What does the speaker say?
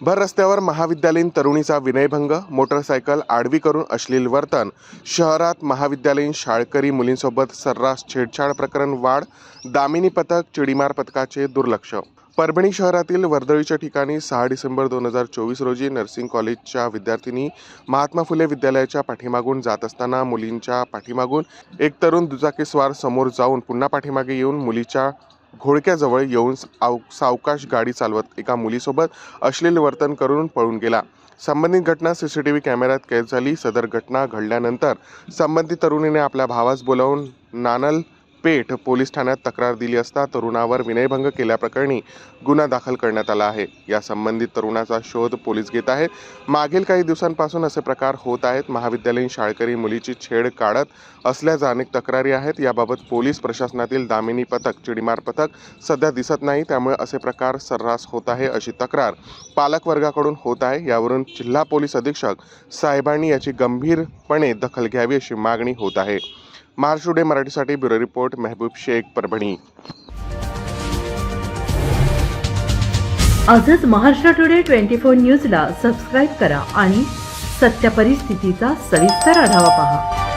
भर रस्त्यावर महाविद्यालयीन तरुणीचा विनयभंग मोटरसायकल आडवी करून अश्लील वर्तन शहरात महाविद्यालयीन शाळकरी मुलींसोबत सर्रास छेडछाड प्रकरण वाढ दामिनी पथक चिडीमार पथकाचे दुर्लक्ष. परभणी शहरातील वर्दळीच्या ठिकाणी सहा डिसेंबर दोन हजार चोवीस रोजी नर्सिंग कॉलेजच्या विद्यार्थिनी महात्मा फुले विद्यालयाच्या पाठीमागून जात असताना मुलींच्या पाठीमागून एक तरुण दुचाकीस्वार समोर जाऊन पुन्हा पाठीमागे येऊन मुलीच्या घोडक्याजवळ येऊन साव सावकाश गाडी चालवत एका मुलीसोबत अश्लील वर्तन करून पळून गेला. संबंधित घटना सीसीटीव्ही कॅमेऱ्यात कैद झाली. सदर घटना घडल्यानंतर संबंधित तरुणीने आपल्या भावास बोलावून नानल पेठ पोलीस ठाण्यात तक्रार दिली असता तरुणावर विनयभंग केल्याप्रकरणी गुन्हा दाखल करण्यात आला आहे. या संबंधित तरुणाचा शोध पोलीस घेत आहेत मागील काही दिवसांपासून असे प्रकार होत आहेत. महाविद्यालयीन शाळकरी मुलीची छेड काढत असल्याच्या अनेक तक्रारी आहेत. याबाबत पोलीस प्रशासनातील दामिनी पथक चिडीमार पथक सध्या दिसत नाही. त्यामुळे असे प्रकार सर्रास होत आहे अशी तक्रार पालकवर्गाकडून होत आहे. यावरून जिल्हा पोलीस अधीक्षक साहेबांनी याची गंभीरपणे दखल घ्यावी अशी मागणी होत आहे. महाराष्ट्र डे मराठीसाठी ब्युरो रिपोर्ट मेहबूब शेख परभणी. आजच महाराष्ट्र टुडे ट्वेंटी फोर न्यूजला सबस्क्राईब करा आणि सत्य परिस्थितीचा सविस्तर आढावा पहा.